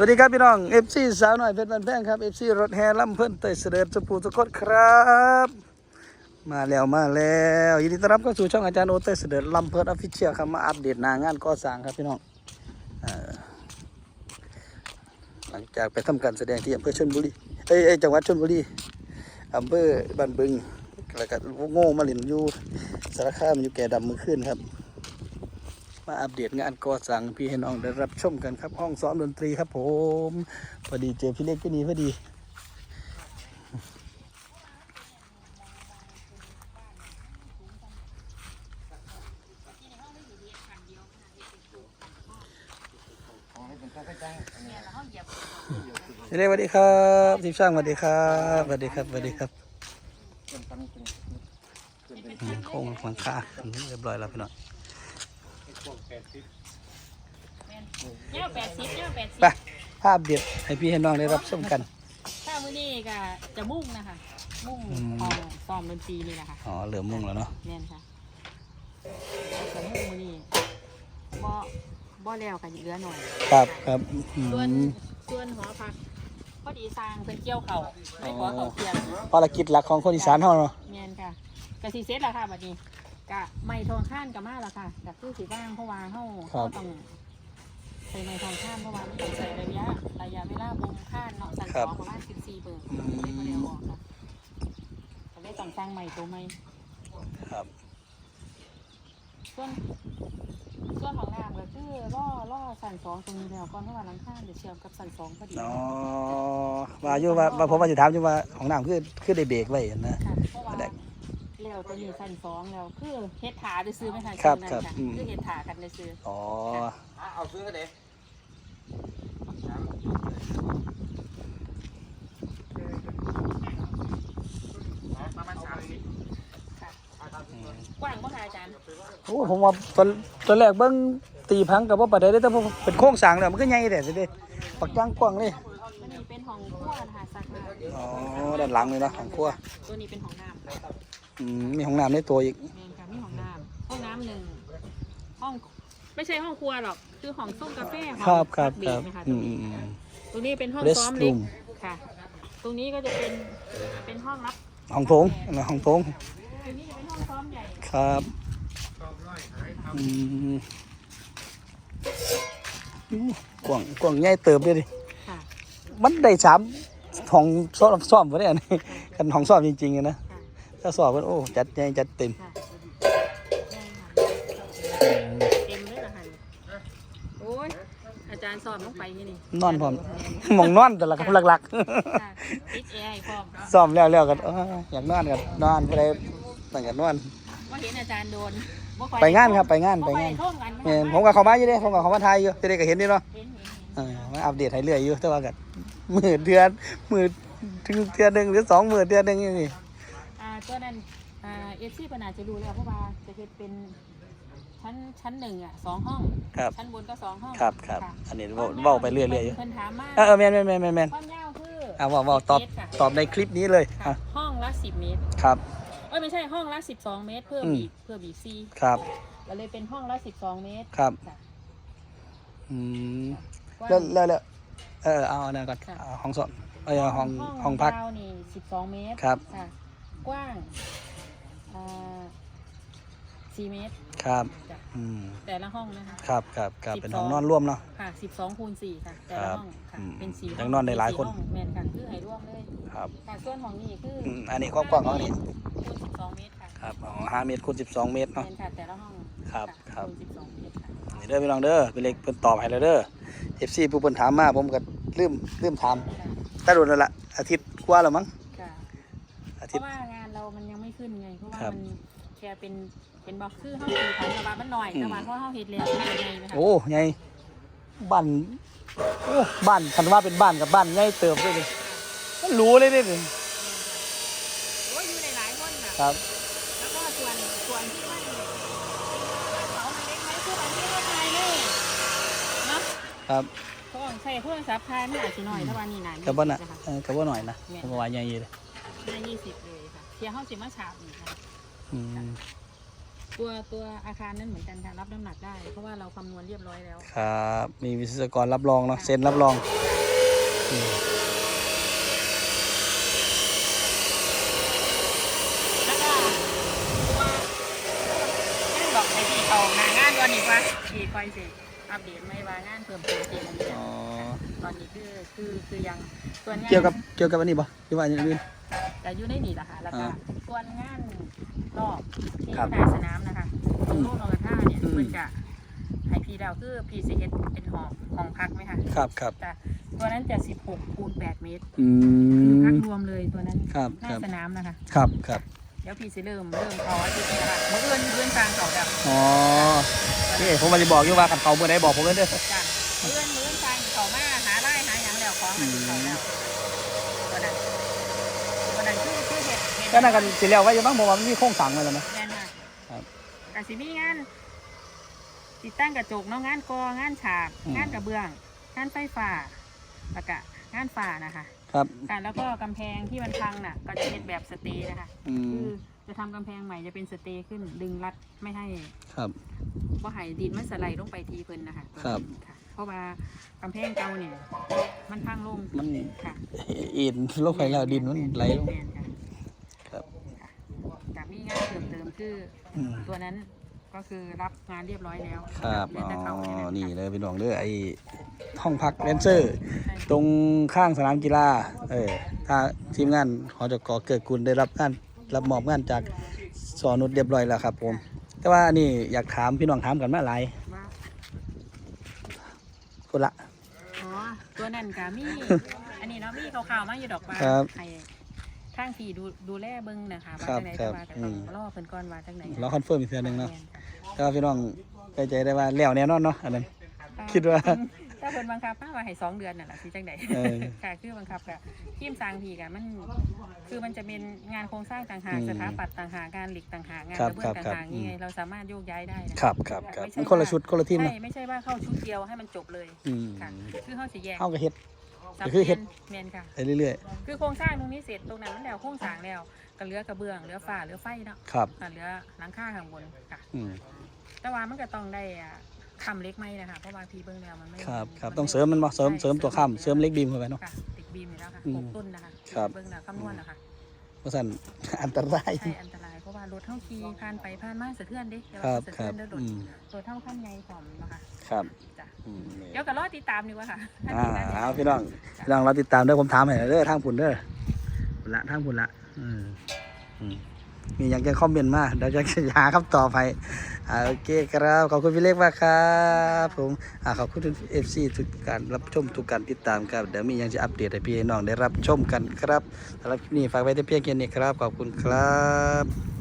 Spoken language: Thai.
วัสดีครับพี่น้อง FC สาวหน่อยเพชรบันแพงครับ FC รถแห่ลำเพิ่นเตยเสด็จสุภูสุกคนครับ มาแล้วมาแล้วยินดีต้อนรับเข้าสู่ช่องอาจารย์โอเตยเสด็จลำเพิ่นออฟฟิเชียลครับมาอัปเดตนางานก่อสร้างครับพี่น้องหลังจากไปทำการแสดงที่อำเภอชลบุรีเอ้ยเอ้ยจังหวัดชลบุรีอำเภอบ้านบึงแล้วก็โง่มาหลินอยู่สารคามอยู่แก่ดำมือขึ้นครับ มาอัปเดตงานก่อสร้างพี่ให้น้องได้รับชมกันครับ ห้องซ้อมดนตรีครับผมพอดีเจอพี่เล็กพี่นีพอดีพี่เล็กสวัสดีครับทีมช่างสวัสดีครับสวัสดีครับสวัสดีครับอืมโค้งหลังคาเรียบร้อยแล้วพี่น้อง เน่าแปดสิบเน่าแปดสิบไปภาพเด็ดให้พี่ให้น้องได้รับชมกันถ้ามื้อนี้ก็จะมุ่งนะคะ มุ่งอืมห้องซ้อมดนตรีนี่แหละค่ะอ๋อเหลือมุ่งแล้วเนาะแม่นค่ะจะมุ่งมื้อนี้บ่บ่แล้วกันเหลือหน่อยครับครับอืส่วนมส่วนหอพักพอดีสร้างเพิ่นเกี่ยวเขาไปขอเขาเทียมภารกิจหลักของคนอีสานเฮาเนาะแม่นค่ะกะสิเสร็จแล้วค่ะบัดนี้ กะไม้ทองข้านก็มาแล้วค่ะกะคือสิว่างเพราะว่าเฮาเฮาต้องใส่ไม้ทองข้านเพราะว่ามันต้องใช้ระยะระยะเวลาบ่มข้านเนาะสั่นสองประมาณ14เบิ่งอืเลยบ่ได้มเอาออกค่ะก็เลยต้องสร้างใหม่ตัวใหม่ครับส่วนส่วนของน้ำก็คือล่อล่อสันสองตรงนี้แล้วก่อนเพราะว่าหลังคาจะเชื่อมกับสันสองพอดีอ๋อว่าอยู่ว่าว่าผมว่าสิถามอยู่ว่าของน้ำคือคือได้เบรกไว้นะ แล้วตัวนี้สันสองแล้วคือเฮ็ดถาได้ซื้อไหมคะครับนั่นครับค่ะอืม คือเฮ็ดถากันได้ซื้ออ๋อเอาซื้อกันเด้ประมาณสามสิบค่ะกว้างบ่คะอาจารย์โอ้ผมว่าตอนตอนแรกเบิ่งตีพังกับว่าปานใดเด้แต่พอเป็นโครงสร้างแล้วมันก็ใหญ่แต่สิเด้ปักจังกว้างเลยมันนี่เป็นห้องครัวนะคะสักมาอ๋อด้านหลังเลยเนาะของครัวตัวนี้เป็นห้องน้ำค่ะ อืมมีห้องน้ำในตัวอีกแม่นค่ะมีห้องน้ำห้องน้ำหนึ่งห้องไม่ใช่ห้องครัวหรอกคือห้องส้มกาแฟห้องครับครับพักเบครรักบนะคะอืตัวมอืนี้มอืม ตรงนี้เป็นห้อง Rest ซ้อมเล็ก room ค่ะ ตรงนี้ก็จะเป็นเป็นห้องรับห้องโถงนะห้องโถงตรงนี้จะเป็นห้องซ้อมใหญ่ครับอืมอู้กว้างกว้างใหญ่เติบเลยดิ ค่ะมันได้สามห้องซ่อมซ่อมไว้เนี่ยกันห้องซ่อมจริงๆอะนะค่ะ ถ้าสอบกันโอ้ จัดใหญ่จัดเต็ม ค่ะได้ค่ะเต็มเลยเหรอคะโอ้ยอาจารย์สอนลงไปที่นี่นอนพร้อม หมองนอนแต่ละครับหลักค่ะติดแอร์ให้พร้อมๆซ่อมแล้วแล้วกันเอ้ออยากนอนกันนอนไปเลยตั้งกันนอน ว่าเห็นอาจารย์โดนบ่ค่อยไปงานครับไปงานบ่ไปค่อยงานโท่งกันเออผมกับเขามาอยู่เด้ผมกับเขามาทายอยู่จะได้ก็เห็นนี่เนาะเห็นเห็นเห็น เออมาอัปเดตให้เรื่อยอยู่แต่ว่ากันมือเดือนมือถึงเดือนหนึ่งหรือสองมือเดือนหนึ่งอย่างนี้อ่า ตัวนั้นอ่าเอฟซีปัญหาจะรู้แล้วเพราะว่าจะเฮ็ดเป็นชั้นชั้นหนึ่งอะสองห้อง ครับชั้นบนก็สองห้องครับครับะอันนี้เว้าเว้าไปเรื่อยๆอยู่เพิ่นถามมาเออเออแมนแมนแมนแมนแมนความยาวคืออะเว่าเว่าตอบเมตรค่ะตอบในคลิปนี้เลยค่ะอะห้องละสิบเมตรครับ เอ้ยไม่ใช่ห้องละสิบสองเมตร เพื่ออืมบีบเพื่อบีบซีครับก็เลยเป็นห้องละสิบสองเมตรครับค่ะอืมกว้างแล้วแล้วแล้วเออเอาอันนั้นก่อนค่ะเอาห้องสอบเออห้องห้องพัก ยาวนี่สิบสองเมตรครับ ค่ะ กว้างอ่าสี่เมตรครับ จ้ะอืม แต่ละห้องนะคะ ครับครับครับ12เป็นห้องนอนร่วมเนาะ ค่ะสิบสองคูณสี่ค่ะ แต่ครัละบห้องค่ะอืมเป็นสี่ยังนอนได้หลายคน สี่ห้องแมนค่ะคือให้ร่วมเลยครับ ค่ะส่วนของนี่คืออือมอันนี้ความกว้างของอันนี้ คูณสิบสองเมตรค่ะครับอ๋อห้าเมตรคูณสิบสองเมตรแมเนาะนค่ะแต่ละห้องครับะครับ คูณสิบสองเมตรค่ะนี่เด้อพี่น้องเด้อเป็นเล็กเพิ่นตอบให้แล้วเด้อ FC ผู้เพิ่นถามมาผมก็ลืมลืมถามค่ะแต่โดนแล้วล่ะอาทิตย์กว่าแล้วมั้งค่ะ อาเพทิตราะย์ ว่างานเรามันยังไม่ขึ้นไง เพราะว่าครับมันแค่เป็นเป็นบอกคือห้องสีของสบายมันหน่อยอืมแต่ว่าเพราะห้องเฮ็ดแล้วมันเป็นไงไหมคะโอ้ใหญ่บ้านโอ้บ้านคันว่าเป็นบ้านกับบ้านใหญ่เติบเลยดิมันรู้เลยนี่ดิโอ้ยอยู่ในหลายคนน่ะ ครับ แล้วก็ส่วนส่วนที่มันเขามันเล็กไหมคืออันนี้ก็ทายเลยเนาะครับเขาบอกใช้โทรศัพท์ทายมันอาจจะหน่อยถ้าวันนี้นะก็บ่น่ะนะคะเออก็บ่หน่อยนะก็บ่ว่าใหญ่อยู่เลย ห้ายี่สิบเลยค่ะเทียร์ห้องสิมาฉาบอีกค่ะอืมตัวตัวอาคารนั้นเหมือนกันค่ะรับน้ำหนักได้ เพราะว่าเราคำนวณเรียบร้อยแล้ว ครับ มีวิศวกรรับรองเนาะเซ็นรับรองคแล้วก็ตัวงานบอกให้พี่เขาหางานวันนี้ว่าพี่คอยสิอัปเดตไม่ว่างานเพิ่มเติมจริงอ๋อ ตอนนี้คือคือคือยังส่วนงานเกี่ยวกับเกี่ยวกับอันนี้บ่หรือว่าอย่างอื่น แต่อยู่ในนี่แหละค่ะแล้วก็อ่าส่วนงานรอบที่ครับหน้าสนามนะคะตรงโลกนองท่าเนี่ยอืม เพิ่นจะให้พี่เราคือ PCS เป็นหอของพักไหมคะครับครับแต่ตัวนั้นจะ 16คูณ8เมตรอืคือพักมรวมเลยตัวนั้นครับหน้าครับสนามนะคะ ครับครับเดี๋ยวพี่สิเริ่มเริ่มเขาอาทิตย์นี้ละเมื่อเอื้อนเอื้อนฟางเขาดับอ๋อนี่ผมมาจะบอกอยู่ว่ากันเขาเมื่อใดบอกผมเลยเด้อ จ้ะเมื่อเอื้อนเมื่อเอื้อนฟางเขามาหาไร่หาหยังแล้วของมันเขาแล้วตัวนั้นตัวนั้นคือคือเห็ดเห็ด ก็นั่นกันสิแล้วไว้อยู่บ้างผมว่ามันมีโครงสั่งไว้แล้วนะแน่นมากครับกสิมีงาน ติดตั้งกระจกเนาะงานกองานฉากอืมงานกระเบื้อง งานไฟฟ้าแล้วก็งานฝ้านะคะครับอะแล้วก็กำแพงที่มันพังน่ะ ก็จะเป็นแบบสเตย์นะคะ อืคืมอจะทำกำแพงใหม่จะเป็นสเตย์ขึ้นดึงรัดไม่ให้ครับ ว่าให้ดินมันสไลด์ลงไปทีเพิ่นนะคะครับ ค่ะ เพราะว่ากำแพงเก่าเนี่ยมันพังลงมันค่ะเอ็นลงไปแล้วดินมันไหลลง แม่นค่ะ ครับ จากมีงานเติมเติม คืออืมตัวนั้นก็คือรับงานเรียบร้อยแล้วครับเหลือ๋แต่เข้าอแค่นี่ค่ะเลยพี่น้องเด้อไอ้ห้องพักแดนเซอร์ใช่ตรงข้างสนามกีฬา เออถ้าทีมงานหอจกเกิดกุลได้รับงานรับมอบงานจากสอนุชเรียบร้อยแล้วครับผม แต่ว่าอันนี่อยากถามพี่น้องถามกันมาหลายว่าคนละ อ๋อตัวนั้นกะมี อันนี้เนาะมีข่าวๆมาอยู่ดอกว่าครับให้ ข้างที่ดูดูแลเบิ่งนะคะว่าครับจังไหนครัจะบว่าก็ต้องอืม รอเพิ่นก่อนว่าจังไหนเราคอนเฟิร์มอีกเทื่อหนึงเนาะแม่นค่ะแต่ว่าพี่น้องใจใจได้ว่าแล้วแน่นอนเนาะอันนั้น คิดว่าถ้าเพิ่นบังคับมาว่าให้สองเดือนน่ะล่ะสิจังไดเออค่ะคือบังคับกะทีมสร้างพีกะมัน คือมันจะเป็นงานโครงสร้างต่างหากอืมสถาปัตย์ต่างหากงานเหล็กต่างหากงานครักบระเบื้องครับต่างหากครับยังไงเราสามารถโยกย้ายได้นะ ครับครับครับไม่ใช่มันคนละชุดคนละทีมใช่เนาะไม่ใช่ว่าเข้าชุดเดียวให้มันจบเลยอืมค่ะคือเข้าสีแยกเอากระเฮ็ด สับก็คือเฮ็ด เมียนค่ะ ไปเรื่อยคือโครงสร้างตรงนี้เสร็จตรงนั้นมันแล้วโครงสร้างแล้วก็เหลือกระเบื้องเหลือฝ้าเหลือไฟเนาะๆ ครับ อะเหลือหลังคาข้างบนค่ะ อืม แต่ว่ามันก็ต้องได้อะคำเล็กไหมนะคะเพราะว่าพี่เบิ้งแล้วมันไม่ครับครับนต้องเสริมมันบ่เสริมเสริมตัวข้ามเสริมเล็กบีมเข้าไปเนาะ ค่ะติดบีมอยู่แล้วค่ะอืมหกต้นนะคะครับ เบิ้งแล้วคำนวณแล้วค่ะเพราะฉะนั้น อันตราย ใช่อันตรายเพ ราะว่ารถเท่าขี่ผ่านไปผ่านมาสะเทือนเดิแต่ครัว่าบสะครัเทือบนเด้อรถอืมรถเท่าขั้นใหญ่ของนะคะครับจ้ะอืมนี่เดี๋ยวก็รอติดตามดีกว่าค่ะอ่าเอาพี่น้องพี่น้องเราติดตามเด้อผมถามให้เด้อทางผุนเด้อผุนละทางผุนละอืมอืมมีอย่างจะคอมเมนต์มาเดี๋ยวจะหาคำตอบให้อ่าโอเคครับขอบคุณพี่เล็กมากครับผมอ่าขอบคุณเอฟซีทุกการรับชมทุกการติดตามครับเดี๋ยวมีอย่างจะอัปเดตให้พี่น้องได้รับชมกันครับสำหรับคลิปนี้ฝากไว้แต่เพียงแค่นี้ครับขอบคุณครับ